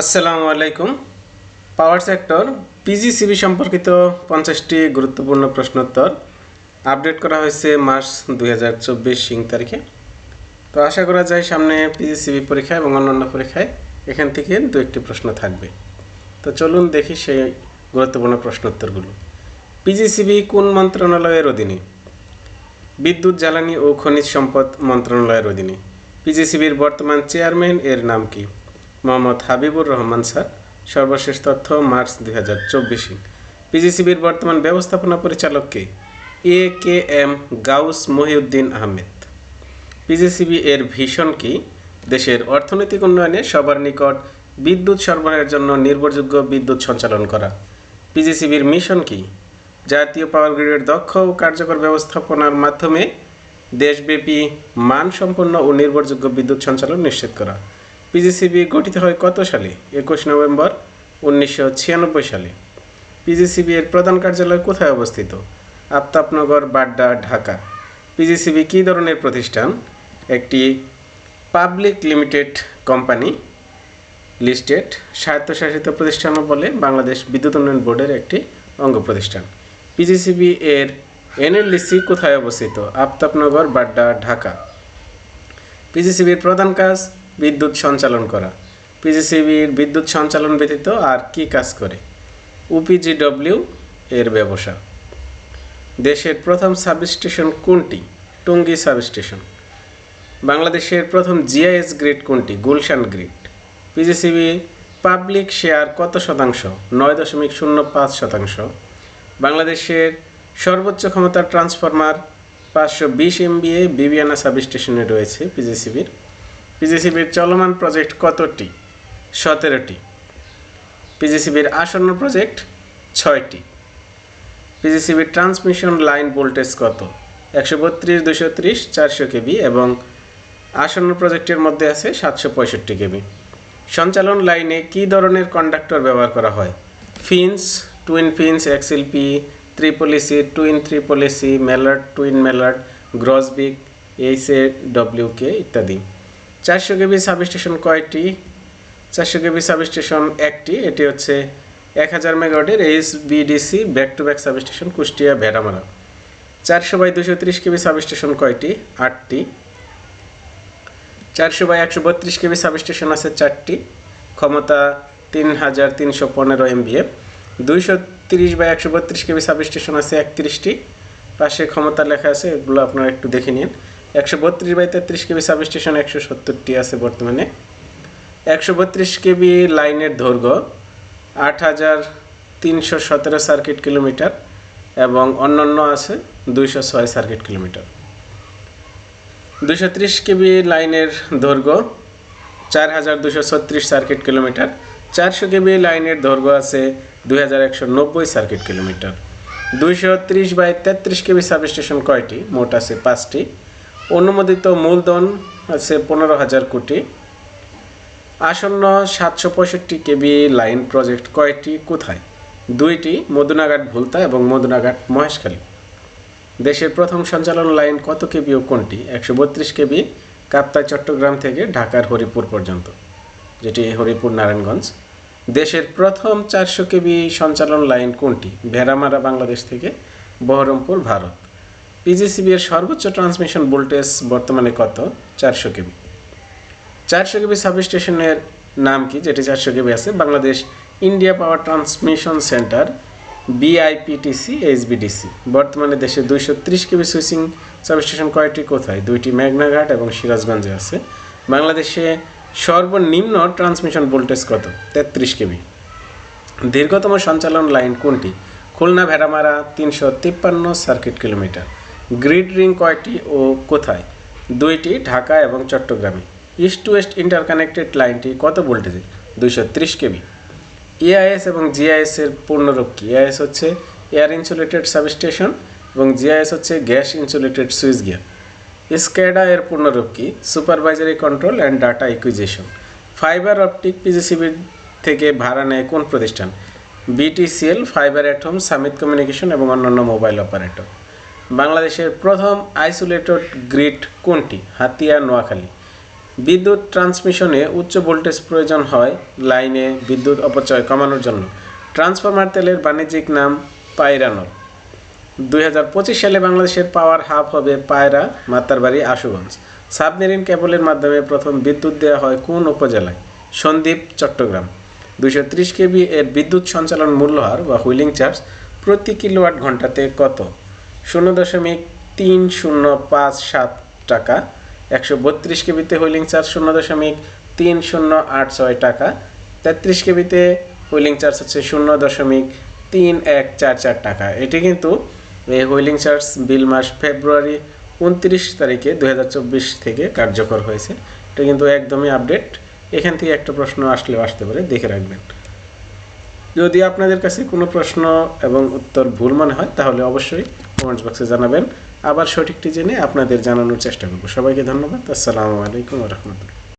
আসসালামু আলাইকুম। Power sector PGCB সম্পর্কিত পঞ্চাশটি গুরুত্বপূর্ণ প্রশ্নোত্তর আপডেট করা হয়েছে মার্চ দুই হাজার চব্বিশ সিং তারিখে। তো আশা করা যায় সামনে পিজিসিবি পরীক্ষা এবং অন্যান্য পরীক্ষায় এখান থেকে দু একটি প্রশ্ন থাকবে। তো চলুন দেখি সেই গুরুত্বপূর্ণ প্রশ্নোত্তরগুলো। পিজিসিবি কোন মন্ত্রণালয়ের অধীনে? বিদ্যুৎ, জ্বালানি ও খনিজ সম্পদ মন্ত্রণালয়ের অধীনে। পিজিসিবির বর্তমান চেয়ারম্যান এর নাম কি? মোহাম্মদ হাবিবুর রহমান স্যার। সর্বশেষ তথ্য, মার্চ দুই হাজার চব্বিশে। পিজিসিবির বর্তমান ব্যবস্থাপনা পরিচালক কে? A K M Gaus Mohiuddin Ahmed. PGCB এর ভিশন কি? দেশের অর্থনৈতিক উন্নয়নে সবার নিকট বিদ্যুৎ সরবরাহের জন্য নির্ভরযোগ্য বিদ্যুৎ সঞ্চালন করা। পিজিসিবির মিশন কি? জাতীয় পাওয়ার গ্রিডের দক্ষ ও কার্যকর ব্যবস্থাপনার মাধ্যমে দেশব্যাপী মানসম্পন্ন ও নির্ভরযোগ্য বিদ্যুৎ সঞ্চালন নিশ্চিত করা। পিজিসিবি গঠিত হয় কত সালে? একুশ নভেম্বর উনিশশো ছিয়ানব্বই সালে। পিজিসিবি এর প্রধান কার্যালয় কোথায় অবস্থিত? আফতাবনগর, বাড্ডা, ঢাকা। পিজিসিবি কী ধরনের প্রতিষ্ঠান? একটি পাবলিক লিমিটেড কোম্পানি লিস্টেড স্বায়ত্তশাসিত প্রতিষ্ঠানও বলে বাংলাদেশ বিদ্যুৎ উন্নয়ন বোর্ডের একটি অঙ্গ প্রতিষ্ঠান। পিজিসিবি এর এনএলডিসি কোথায় অবস্থিত? আফতাবনগর, বাড্ডা, ঢাকা। পিজিসিবির প্রধান কাজ বিদ্যুৎ সঞ্চালন করা। পিজিসিবির বিদ্যুৎ সঞ্চালন ব্যতীত আর কি কাজ করে? ইউপিজিডব্লিউ এর ব্যবসা। দেশের প্রথম সাবস্টেশন কোনটি? টঙ্গী সাবস্টেশন। বাংলাদেশের প্রথম জিআইএস গ্রিড কোনটি? Gulshan grid. PGCB public share কত শতাংশ? নয় দশমিক শূন্য পাঁচ শতাংশ। বাংলাদেশের সর্বোচ্চ ক্ষমতার ট্রান্সফরমার পাঁচশো বিশ এমবিএ বিবিয়ানা সাবস্টেশনে রয়েছে পিজিসিবির পিজিসিবির চলমান প্রজেক্ট কতটি? সতেরোটি। পিজিসিবির আসন্ন প্রজেক্ট ছয়টি। পিজিসিবির ট্রান্সমিশন লাইন ভোল্টেজ কত? একশো বত্রিশ, দুশো ত্রিশ, চারশো কেবি এবং আসন্ন প্রজেক্টের মধ্যে আছে সাতশো পঁয়ষট্টি কেবি। সঞ্চালন লাইনে কী ধরনের কন্ডাক্টর ব্যবহার করা হয়? ফিন্স, টুইন ফিন্স এক্সএলপি ত্রিপলিসি টুইন ত্রিপলিসি মেলার্ড টুইন মেলার্ড গ্রসবিক এইসে ডব্লিউকে ইত্যাদি। চারশো কেবি সাবস্টেশন কয়টি? চারশো কেবি সাবস্টেশন একটি, এটি হচ্ছে এক হাজার মেগাওয়াটের H BDC back to back substation Kushtia Bheramara. চারশো বাই দুশো ত্রিশ কেবি সাবস্টেশন কয়টি? আটটি। চারশো বাই একশো বত্রিশ কেবি সাবস্টেশন আছে চারটি। ক্ষমতা তিন হাজার তিনশো পনেরো এমবিএফ। দুইশো তিরিশ বাই একশো বত্রিশ কেবি সাবস্টেশন আছে একত্রিশটি। পাশে ক্ষমতা লেখা আছে, এগুলো আপনারা একটু দেখে নিন। একশো বত্রিশ বাই তেত্রিশ কেবি সাবস্টেশন একশো সত্তরটি আছে বর্তমানে। একশো বত্রিশ কেবি লাইনের দৈর্ঘ্য আট হাজার তিনশো সতেরো সার্কিট কিলোমিটার এবং অন্যান্য আছে দুইশো ছয় সার্কিট কিলোমিটার। দুশো ত্রিশ কেবি লাইনের দৈর্ঘ্য চার হাজার দুশো ছত্রিশ সার্কিট কিলোমিটার। চারশো কেবি লাইনের দৈর্ঘ্য আছে দুই হাজার একশো নব্বই সার্কিট কিলোমিটার। দুইশো ত্রিশ বাই তেত্রিশ কেবি সাবস্টেশন কয়টি? মোট আছে পাঁচটি। অনুমোদিত মূলধন আছে পনেরো হাজার কোটি। আসন্ন সাতশো পঁয়ষট্টি কেবি লাইন প্রজেক্ট কয়টি, কোথায়? দুইটি, মদুনাঘাট ভুলতা এবং মদুনাঘাট মহেশখালী। দেশের প্রথম সঞ্চালন লাইন কত কেবি ও কোনটি? একশো বত্রিশ কেবি, কাপ্তাই, চট্টগ্রাম থেকে ঢাকার হরিপুর পর্যন্ত, যেটি হরিপুর, নারায়ণগঞ্জ। দেশের প্রথম চারশো কেবি সঞ্চালন লাইন কোনটি? ভেড়ামারা, বাংলাদেশ থেকে, বহরমপুর, ভারত। পিজিসিবি এর সর্বোচ্চ ট্রান্সমিশন ভোল্টেজ বর্তমানে কত? চারশো কেবি। চারশো কেবি সাবস্টেশনের নাম কি? যেটি চারশো কেবি আছে, Bangladesh India power transmission centre BIPTC HBDC বর্তমানে দেশে দুইশো ত্রিশ কেবি সুইচিং সাবস্টেশন কয়টি? কোথায়? দুইটি মেঘনাঘাট এবং সিরাজগঞ্জে আছে। বাংলাদেশে সর্বনিম্ন ট্রান্সমিশন ভোল্টেজ কত? তেত্রিশ কেবি। দীর্ঘতম সঞ্চালন লাইন কোনটি? খুলনা ভেড়ামারা তিনশো তিপ্পান্ন সার্কিট কিলোমিটার গ্রিড রিং কয়টি ও কোথায়? দুইটি, ঢাকা এবং চট্টগ্রামে। ইস্ট টু ওয়েস্ট ইন্টারকানেক্টেড লাইনটি কত ভোল্টেজে? দুইশো ত্রিশ কেবি। এআইএস এবং জিআইএস এর পূর্ণরূপ কি? ইআইএস হচ্ছে এয়ার ইনসুলেটেড সাবস্টেশন এবং জিআইএস হচ্ছে gas insulated switch gear SCADA এর পূর্ণরূপ কি? Supervisory control and data acquisition fibre optic PGCB থেকে ভাড়া নেয় কোন প্রতিষ্ঠান? BTCL fibre at home Summit communication এবং অন্যান্য মোবাইল অপারেটর বাংলাদেশের প্রথম আইসোলেটেড গ্রিড কোনটি? হাতিয়া, নোয়াখালী। বিদ্যুৎ ট্রান্সমিশনে উচ্চ ভোল্টেজ প্রয়োজন হয় লাইনে বিদ্যুৎ অপচয় কমানোর জন্য। ট্রান্সফরমার তেলের বাণিজ্যিক নাম পাইরানল দুই সালে বাংলাদেশের পাওয়ার হাব হবে পায়রা মাতারবাড়ি আশুগঞ্জ। সাবমেরিন কেবলের মাধ্যমে প্রথম বিদ্যুৎ দেওয়া হয় কোন উপজেলায়? সন্দ্বীপ চট্টগ্রাম। ত্রিশ কেবি এর বিদ্যুৎ সঞ্চালন মূল্যহার বা হুইলিং চার্জ প্রতি কিলোওয়াট ঘন্টাতে কত? শূন্য দশমিক তিন শূন্য পাঁচ সাত টাকা। একশো বত্রিশ কেবিতে হুইলিং চার্জ শূন্য দশমিক তিন শূন্য আট ছয় টাকা। তেত্রিশ কেবিতে হুইলিং চার্জ হচ্ছে শূন্য দশমিক তিন এক চার চার টাকা। এটি কিন্তু এই হুইলিং চার্জ বিল মাস ফেব্রুয়ারি উনত্রিশ তারিখে দু হাজার চব্বিশ থেকে কার্যকর হয়েছে। এটা কিন্তু একদমই আপডেট। এখান থেকে একটা প্রশ্ন আসলেও আসতে পারে, দেখে রাখবেন। যদি আপনাদের কাছে কোনো প্রশ্ন এবং উত্তর ভুল মনে হয়, তাহলে অবশ্যই কমেন্টস বক্সে জানাবেন। আবার সঠিকটি জেনে আপনাদের জানানোর চেষ্টা করব। সবাইকে ধন্যবাদ। আসসালামু আলাইকুম রহমতুল্লাহ।